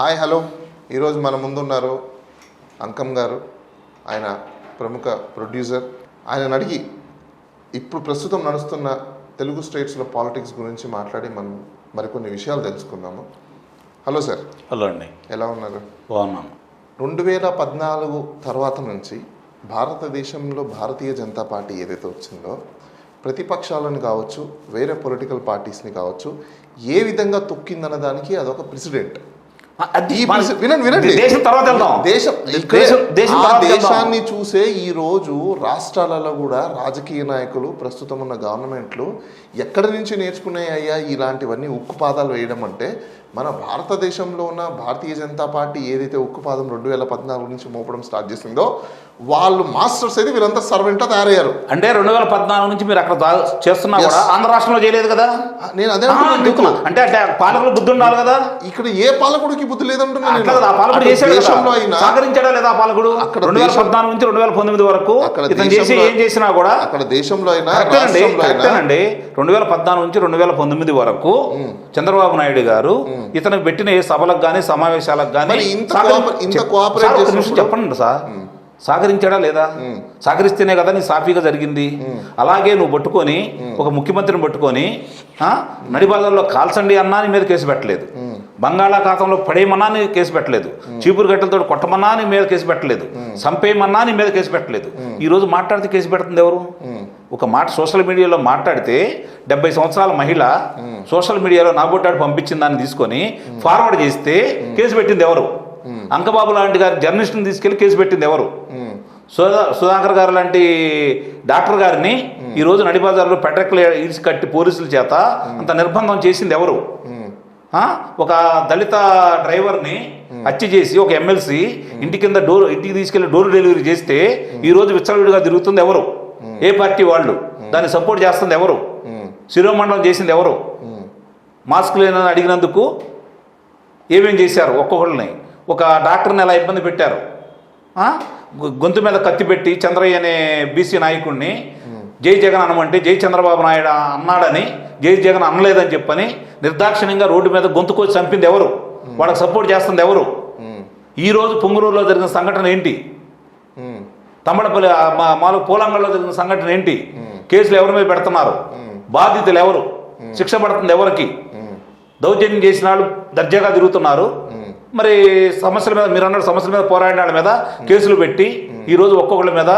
Hi hello. ఈరోజు మన ముందున్నారు అంకం గారు ఆయన ప్రముఖ ప్రొడ్యూసర్. ఆయన అడిగి ఇప్పుడు ప్రస్తుతం నడుస్తున్న తెలుగు స్టేట్స్లో పాలిటిక్స్ గురించి మాట్లాడి మనం మరికొన్ని విషయాలు తెలుసుకుందాము. Hello sir. హలో అండి. ఎలా ఉన్నారు? బాగున్నాను రెండు వేల పద్నాలుగు తర్వాత నుంచి భారతదేశంలో భారతీయ జనతా పార్టీ ఏదైతే వచ్చిందో ప్రతిపక్షాలను కావచ్చు వేరే పొలిటికల్ పార్టీస్ని కావచ్చు ఏ విధంగా తొక్కిందన్న దానికి అదొక ప్రెసిడెంట్. వినండి వినండి దేశం తర్వాత వెళ్దాం దేశం దేశం దేశం ఆ తర్వాత వెళ్దాం. దేశాన్ని చూసే ఈ రోజు రాష్ట్రాలలో కూడా రాజకీయ నాయకులు ప్రస్తుతం ఉన్న గవర్నమెంట్లు ఎక్కడి నుంచి నేర్చుకున్నాయ్యా ఇలాంటివన్నీ ఉక్కుపాదాలు వేయడం అంటే మన భారతదేశంలో ఉన్న భారతీయ జనతా పార్టీ ఏదైతే ఉక్కుపాదం రెండు వేల పద్నాలుగు నుంచి మోపడం స్టార్ట్ చేసిందో వాళ్ళు మాస్టర్స్ అయితే వీళ్ళంతా సర్వెంట్గా తయారయ్యారు. అంటే రెండు వేల పద్నాలుగు నుంచి మీరు అక్కడ చేస్తున్నా. కూడా ఆంధ్ర రాష్ట్రంలో చేయలేదు కదా? నేను అదే. అంటే అంటే పాలకులు బుద్ధి ఉండాలి కదా? ఇక్కడ ఏ పాలకుడికి బుద్ధి లేదంటున్నాను అట్లా నేను. కదా, ఆ పాలకుడు అటు చేశాడు దేశంలో కదా అయినా సహకరించాడా లేదా పాలకుడు? అక్కడ రెండు వేల పద్నాలుగు నుంచి రెండు వేల పంతొమ్మిది వరకు చేసి ఏం చేసినా కూడా అక్కడ దేశంలో అయినా రెండు వేల పద్నాలుగు నుంచి రెండు వేల పంతొమ్మిది వరకు చంద్రబాబు నాయుడు గారు ఇతను పెట్టిన ఏ సభలకు కానీ సమావేశాలకు కానీ చెప్పండి సార్. సహకరించాడా లేదా? సహకరిస్తేనే కదా నీ సాఫీగా జరిగింది. అలాగే నువ్వు పట్టుకొని ఒక ముఖ్యమంత్రిని పట్టుకొని నడిబాదల్లో కాల్చండి అన్నా నీ మీద కేసు పెట్టలేదు. బంగాళాఖాతంలో పడేయమన్నా నీ కేసు పెట్టలేదు. చీపురు గట్టలతో కొట్టమన్నా నీ మీద కేసు పెట్టలేదు. సంపేయమన్నా నీ మీద కేసు పెట్టలేదు. ఈ రోజు మాట్లాడితే కేసు పెడుతుంది ఎవరు? ఒక మాట సోషల్ మీడియాలో మాట్లాడితే డెబ్బై సంవత్సరాల మహిళ సోషల్ మీడియాలో నాగొట్టాడు పంపించిన దాన్ని తీసుకొని ఫార్వర్డ్ చేస్తే కేసు పెట్టింది ఎవరు? అంకబాబు లాంటి గారి జర్నలిస్ట్ని తీసుకెళ్ళి కేసు పెట్టింది ఎవరు? సుధా సుధాకర్ గారు లాంటి డాక్టర్ గారిని ఈ రోజు నడిబజార్లో పెట్రక్లు ఇరిసి కట్టి పోలీసుల చేత అంత నిర్బంధం చేసింది ఎవరు? ఒక దళిత డ్రైవర్ని హత్య చేసి ఒక ఎమ్మెల్సీ ఇంటి కింద డోర్ ఇంటికి తీసుకెళ్ళి డోర్ డెలివరీ చేస్తే ఈ రోజు విచ్చలవిడిగా తిరుగుతుంది ఎవరు? ఏ పార్టీ వాళ్ళు? దాన్ని సపోర్ట్ చేస్తుంది ఎవరు? శిరోమండలం చేసింది ఎవరు? మాస్క్ లేనని అడిగినందుకు ఏమేం చేశారు ఒక్కొక్కరిని ఒక డాక్టర్ని ఎలా ఇబ్బంది పెట్టారు. గొంతు మీద కత్తి పెట్టి చంద్రయ్య అనే బీసీ నాయకుడిని జై జగన్ అనమంటే జై చంద్రబాబు నాయుడు అన్నాడని జై జగన్ అనలేదని చెప్పని నిర్దాక్షిణ్యంగా రోడ్డు మీద గొంతుకొచ్చి చంపింది ఎవరు? వాళ్ళకి సపోర్ట్ చేస్తుంది ఎవరు? ఉమ్, ఈ రోజు పొంగునూరులో జరిగిన సంఘటన ఏంటి? తమ్మడపల్లి మాలో పూలంగల్లో జరిగిన సంఘటన ఏంటి? కేసులు ఎవరి మీద పెడుతున్నారు? బాధితులు ఎవరు? శిక్ష పడుతుంది ఎవరికి? దౌర్జన్యం చేసిన వాళ్ళు దర్జాగా తిరుగుతున్నారు. మరి సమస్యల మీద మీరు అన్నారు సమస్యల మీద పోరాడిన వాళ్ళ మీద కేసులు పెట్టి ఈ రోజు ఒక్కొక్కళ్ళ మీద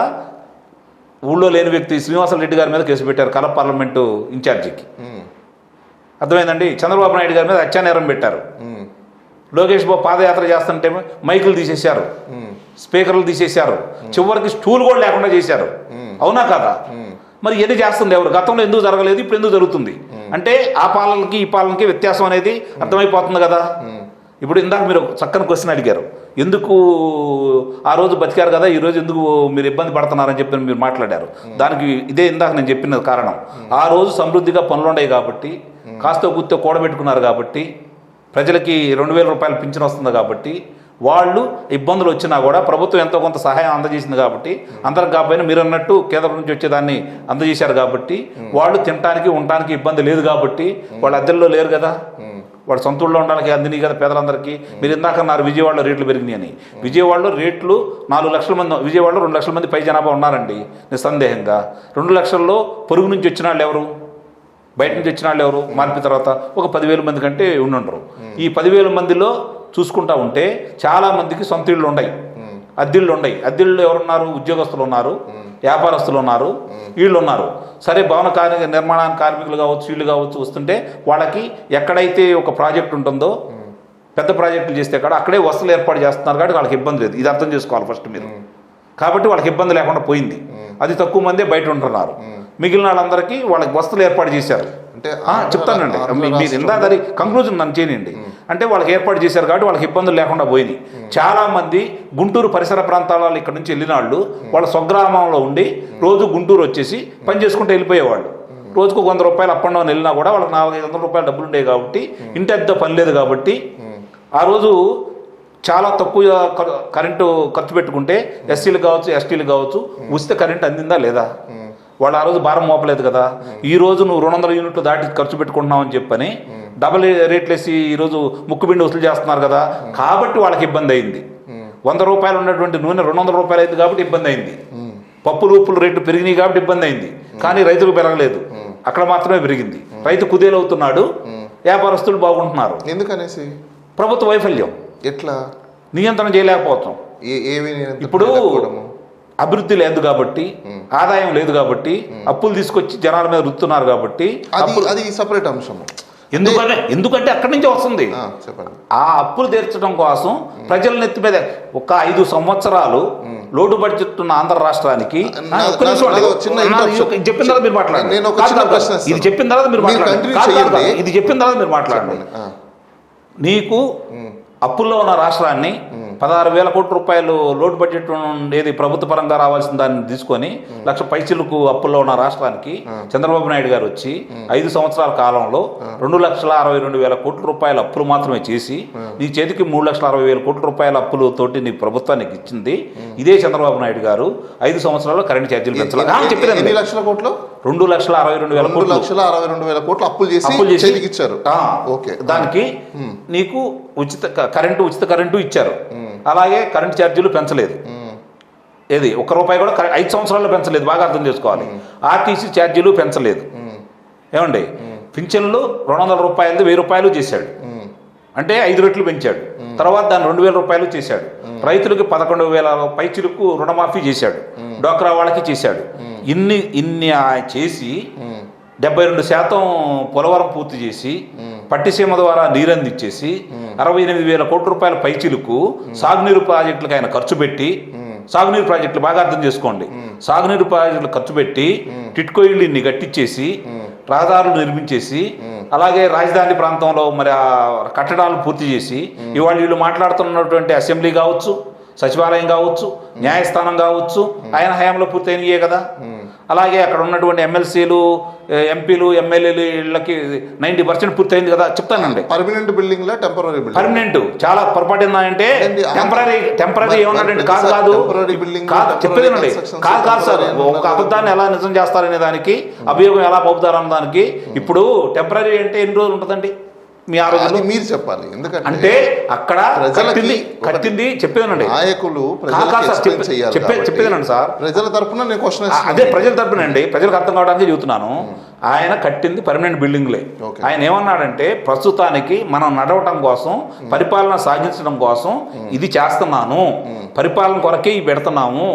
ఊళ్ళో లేని వ్యక్తి శ్రీనివాస రెడ్డి గారి మీద కేసు పెట్టారు కడప పార్లమెంటు ఇన్ఛార్జికి. అర్థమైందండి? చంద్రబాబు నాయుడు గారి మీద హత్యానేరం పెట్టారు. లోకేష్ బాబు పాదయాత్ర చేస్తుంటే మైకులు తీసేశారు. స్పీకర్లు తీసేశారు. చివరికి స్టూల్ కూడా లేకుండా చేశారు. అవునా కదా? మరి ఏది చేస్తుంది ఎవరు? గతంలో ఎందుకు జరగలేదు? ఇప్పుడు ఎందుకు జరుగుతుంది? అంటే ఆ పాలనకి ఈ పాలనకి వ్యత్యాసం అనేది అర్థమైపోతుంది కదా? ఇప్పుడు ఇందాక మీరు చక్కని క్వశ్చన్ అడిగారు. ఎందుకు ఆ రోజు బతికారు కదా? ఈరోజు ఎందుకు మీరు ఇబ్బంది పడుతున్నారని చెప్పి మీరు మాట్లాడారు. దానికి ఇదే ఇందాక నేను చెప్పిన కారణం. ఆ రోజు సమృద్ధిగా పనులు ఉన్నాయి కాబట్టి కాస్త గుర్తు కూడబెట్టుకున్నారు కాబట్టి ప్రజలకి రెండు వేల రూపాయలు పింఛన్ వస్తుంది కాబట్టి వాళ్ళు ఇబ్బందులు వచ్చినా కూడా ప్రభుత్వం ఎంతో కొంత సహాయం అందజేసింది కాబట్టి అందరికి కాకపోయినా మీరు అన్నట్టు కేంద్రం నుంచి వచ్చేదాన్ని అందజేశారు కాబట్టి వాళ్ళు తినడానికి ఉండటానికి ఇబ్బంది లేదు కాబట్టి వాళ్ళు అద్దెల్లో లేరు కదా. వాళ్ళు సొంత ఊళ్ళో ఉండడానికి అందినాయి కదా పేదలందరికీ. మీరు ఇందాక అన్నారు విజయవాడలో రేట్లు పెరిగినాయి అని. విజయవాడలో రేట్లు నాలుగు లక్షల మంది విజయవాడలో రెండు లక్షల మంది పై జనాభా ఉన్నారండి నిస్సందేహంగా. రెండు లక్షల్లో పొరుగు నుంచి వచ్చిన వాళ్ళు ఎవరు? బయట నుంచి వచ్చిన వాళ్ళు ఎవరు? మార్పిన తర్వాత ఒక పదివేల మంది కంటే ఉండుండరు. ఈ పదివేల మందిలో చూసుకుంటా ఉంటే చాలా మందికి సొంత ఇళ్ళు ఉన్నాయి అద్దెళ్ళు ఉన్నాయి అద్దెళ్ళు ఎవరున్నారు? ఉద్యోగస్తులు ఉన్నారు. వ్యాపారస్తులు ఉన్నారు. వీళ్ళు ఉన్నారు సరే భవన కార్మిక నిర్మాణ కార్మికులు కావచ్చు వీళ్ళు కావచ్చు వస్తుంటే వాళ్ళకి ఎక్కడైతే ఒక ప్రాజెక్ట్ ఉంటుందో పెద్ద ప్రాజెక్టులు చేస్తే కాడ అక్కడే వసతులు ఏర్పాటు చేస్తున్నారు కాబట్టి వాళ్ళకి ఇబ్బంది లేదు. ఇది అర్థం చేసుకోవాలి ఫస్ట్ మీరు. కాబట్టి వాళ్ళకి ఇబ్బంది లేకుండా పోయింది. అది తక్కువ మందే బయట ఉంటున్నారు. మిగిలిన వాళ్ళందరికీ వాళ్ళకి వసతులు ఏర్పాటు చేశారు. అంటే ఆ, చెప్తానండి. మీరు ఇందాక కంక్లూజన్ నన్ను చేయనండి అంటే వాళ్ళకి ఏర్పాటు చేశారు కాబట్టి వాళ్ళకి ఇబ్బందులు లేకుండా పోయినాయి. చాలా మంది గుంటూరు పరిసర ప్రాంతాల ఇక్కడ నుంచి వెళ్ళిన వాళ్ళు వాళ్ళ స్వగ్రామంలో ఉండి రోజు గుంటూరు వచ్చేసి పని చేసుకుంటూ వెళ్ళిపోయేవాళ్ళు. రోజుకు వంద రూపాయలు అప్ అండ్ డౌన్ వెళ్ళినా కూడా వాళ్ళకి నాలుగు ఐదు వందల రూపాయలు డబ్బులు ఉండేవి కాబట్టి ఇంటి అద్దె పని లేదు కాబట్టి ఆ రోజు చాలా తక్కువ కరెంటు ఖర్చు పెట్టుకుంటే ఎస్సీలు కావచ్చు ఎస్టీలు కావచ్చు ఉచిత కరెంట్ అందిందా లేదా? వాళ్ళు ఆ రోజు భారం మోపలేదు కదా. ఈ రోజు నువ్వు రెండు వందల యూనిట్లు దాటి ఖర్చు పెట్టుకుంటున్నావు అని చెప్పని డబల్ రేట్లు వేసి ఈరోజు ముక్కుబిండి వసూలు చేస్తున్నారు కదా. కాబట్టి వాళ్ళకి ఇబ్బంది అయింది. వంద రూపాయలు ఉన్నటువంటి నూనె రెండు వందల రూపాయలు అయింది కాబట్టి ఇబ్బంది అయింది. పప్పులు ఉప్పులు రేట్లు పెరిగినాయి కాబట్టి ఇబ్బంది అయింది. కానీ రైతులకు పెరగలేదు. అక్కడ మాత్రమే పెరిగింది. రైతు కుదేలవుతున్నాడు. వ్యాపారస్తులు బాగుంటున్నారు. ఎందుకనేసి? ప్రభుత్వ వైఫల్యం. ఎట్లా? నియంత్రణ చేయలేకపోతాం ఇప్పుడు? అభివృద్ధి లేదు కాబట్టి ఆదాయం లేదు కాబట్టి అప్పులు తీసుకొచ్చి జనాల మీద రుతున్నారు కాబట్టి అది అది సపరేట్ అంశము. ఎందుకంటే ఎందుకంటే అక్కడి నుంచి వస్తుంది. ఆ, చెప్పండి. ఆ అప్పులు తీర్చడం కోసం ప్రజల నెత్తి మీద ఒక ఐదు సంవత్సరాలు లోటు బడ్జెట్ ఉన్న ఆంధ్ర రాష్ట్రానికి చెప్పిన తర్వాత మీరు మాట్లాడండి. ఇది. చెప్పిన తర్వాత మీరు మాట్లాడండి. ఇది చెప్పిన తర్వాత మీరు మాట్లాడండి. నీకు అప్పుల్లో ఉన్న రాష్ట్రాన్ని పదహారు వేల కోట్ల రూపాయలు లోటు బడ్జెట్ ఏది ప్రభుత్వ పరంగా రావాల్సిన దాన్ని తీసుకొని లక్ష పైసలకు అప్పుల్లో ఉన్న రాష్ట్రానికి చంద్రబాబు నాయుడు గారు వచ్చి ఐదు సంవత్సరాల కాలంలో రెండు లక్షల అరవై రెండు వేల కోట్ల రూపాయల అప్పులు మాత్రమే చేసి నీ చేతికి మూడు లక్షల అరవై వేల కోట్ల రూపాయల అప్పులు తోటి నీ ప్రభుత్వానికి ఇచ్చింది. ఇదే చంద్రబాబు నాయుడు గారు ఐదు సంవత్సరాల్లో కరెంట్ ఛార్జీలు పెంచాలి. ఎన్ని లక్షల కోట్లు? రెండు లక్షల అరవై రెండు వేల కోట్లు. లక్షల అరవై రెండు వేల కోట్లు అప్పులు చేసి అప్పులు చేసి ఇచ్చారు. ఓకే. దానికి నీకు ఉచిత క- కరెంటు ఉచిత కరెంటు ఇచ్చారు. అలాగే కరెంటు ఛార్జీలు పెంచలేదు. ఏది? ఒక్క రూపాయి కూడా కరె- ఐదు సంవత్సరాల్లో పెంచలేదు. బాగా అర్థం చేసుకోవాలి. ఆర్టీసీ ఛార్జీలు పెంచలేదు. ఏమండి? పింఛన్లు రెండు వందల రూపాయలు వెయ్యి రూపాయలు చేశాడు. అంటే ఐదు రెట్లు పెంచాడు. తర్వాత దాన్ని రెండు వేల రూపాయలు చేశాడు. రైతులకి పదకొండు వేల పైచులకు రుణమాఫీ చేశాడు. డోక్రా వాళ్ళకి చేశాడు. ఇన్ని ఇన్ని చేసి డెబ్బై రెండు శాతం పోలవరం పూర్తి చేసి పట్టిసీమ ద్వారా నీరందించేసి అరవై ఎనిమిది వేల కోట్ల రూపాయల పైచిలకు సాగునీరు ప్రాజెక్టులకు ఆయన ఖర్చు పెట్టి సాగునీరు ప్రాజెక్టులు బాగా అర్థం చేసుకోండి. సాగునీరు ప్రాజెక్టులు ఖర్చు పెట్టి టిట్కో ఇల్లు ఇన్ని గట్టించేసి రహదారులు నిర్మించేసి అలాగే రాజధాని ప్రాంతంలో మరి ఆ కట్టడాలు పూర్తి చేసి ఇవాళ వీళ్ళు మాట్లాడుతున్నటువంటి అసెంబ్లీ కావచ్చు సచివాలయం కావచ్చు న్యాయస్థానం కావచ్చు ఆయన హయాంలో పూర్తయినయే కదా. అలాగే అక్కడ ఉన్నటువంటి ఎమ్మెల్సీలు ఎంపీలు ఎమ్మెల్యేలు వీళ్ళకి నైంటీ పర్సెంట్ పూర్తయింది కదా చెప్తానండి. పర్మనెంట్ బిల్డింగ్ లా టెంపరీ పర్మనెంట్ చాలా పొరపాటు ఏంటంటే ఏంటి? టెంపరీ టెంపరీ ఏమన్నాడంటే కాదు కాదు కాదు constructions, కాదు కాదు సార్ ఒక? అబద్ధాన్ని ఎలా నిజం చేస్తారనే దానికి అభియోగం ఎలా మోపుతారన్న దానికి ఇప్పుడు టెంపరీ అంటే ఎన్ని రోజులు ఉంటుందండి? మీ అది ఆరోగ్యంలో మీరు చెప్పాలి. ఎందుకంటే అంటే అక్కడ ప్రజలకి కట్టింది కట్టింది చెప్పేదేనండి. నాయకులు చెప్పేదేనండి సార్. ప్రజల తరపున నేను క్వశ్చన్ అదే ప్రజల తరపునండి ప్రజలకు అర్థం కావడానికి చెబుతున్నాను. ఆయన కట్టింది పర్మనెంట్ బిల్డింగ్లే. ఆయన ఏమన్నాడంటే ప్రస్తుతానికి మనం నడవటం కోసం పరిపాలన సాగించడం కోసం ఇది చేస్తున్నాను. పరిపాలన కొరకే ఇవి పెడుతున్నాము.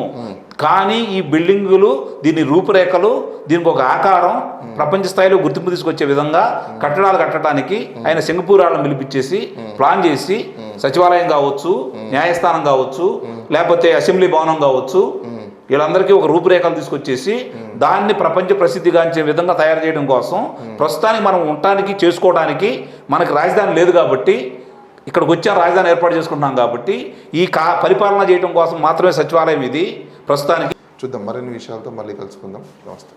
కానీ ఈ బిల్డింగులు దీని రూపురేఖలు దీనికి ఒక ఆకారం ప్రపంచ స్థాయిలో గుర్తింపు తీసుకొచ్చే విధంగా కట్టడాలు కట్టడానికి ఆయన సింగపూర్ వాళ్ళని పిలిపించేసి ప్లాన్ చేసి సచివాలయం కావచ్చు న్యాయస్థానం కావచ్చు లేకపోతే అసెంబ్లీ భవనం కావచ్చు వీళ్ళందరికీ ఒక రూపురేఖలు తీసుకొచ్చేసి దాన్ని ప్రపంచ ప్రసిద్ధిగాంచే విధంగా తయారు చేయడం కోసం ప్రస్తుతానికి మనం ఉండటానికి చేసుకోవడానికి మనకి రాజధాని లేదు కాబట్టి ఇక్కడికి వచ్చే రాజధాని ఏర్పాటు చేసుకుంటున్నాం కాబట్టి ఈ కా పరిపాలన చేయడం కోసం మాత్రమే సచివాలయం ఇది. ప్రస్తుతానికి చూద్దాం మరిన్ని విషయాలతో మళ్ళీ కలుసుకుందాం. నమస్తే.